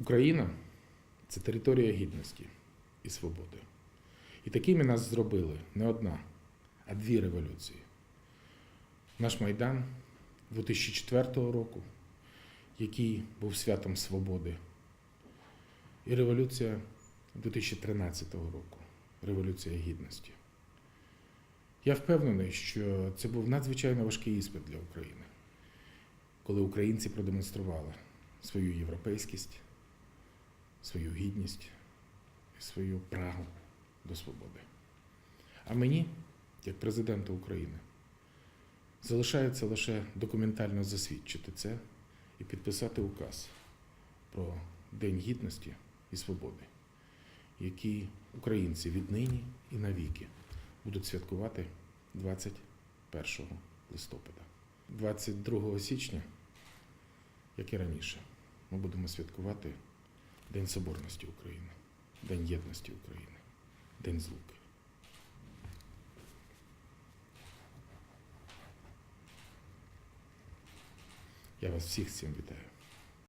Україна це територія гідності і свободи. І такими нас зробили не одна, а дві революції. Наш Майдан 2004 року, який був святом свободи, і революція 2013 року, революція гідності. Я впевнений, що це був надзвичайно важкий іспит для України, коли українці продемонстрували свою європейськість, свою гідність і свою прагу до свободи. А мені, як президенту України, залишається лише документально засвідчити це і підписати указ про День гідності і свободи, який українці віднині і навіки будуть святкувати 21 листопада. 22 січня, як і раніше, ми будемо святкувати День Соборності України, День єдності України, День Злуки. Я вас всіх з цим вітаю.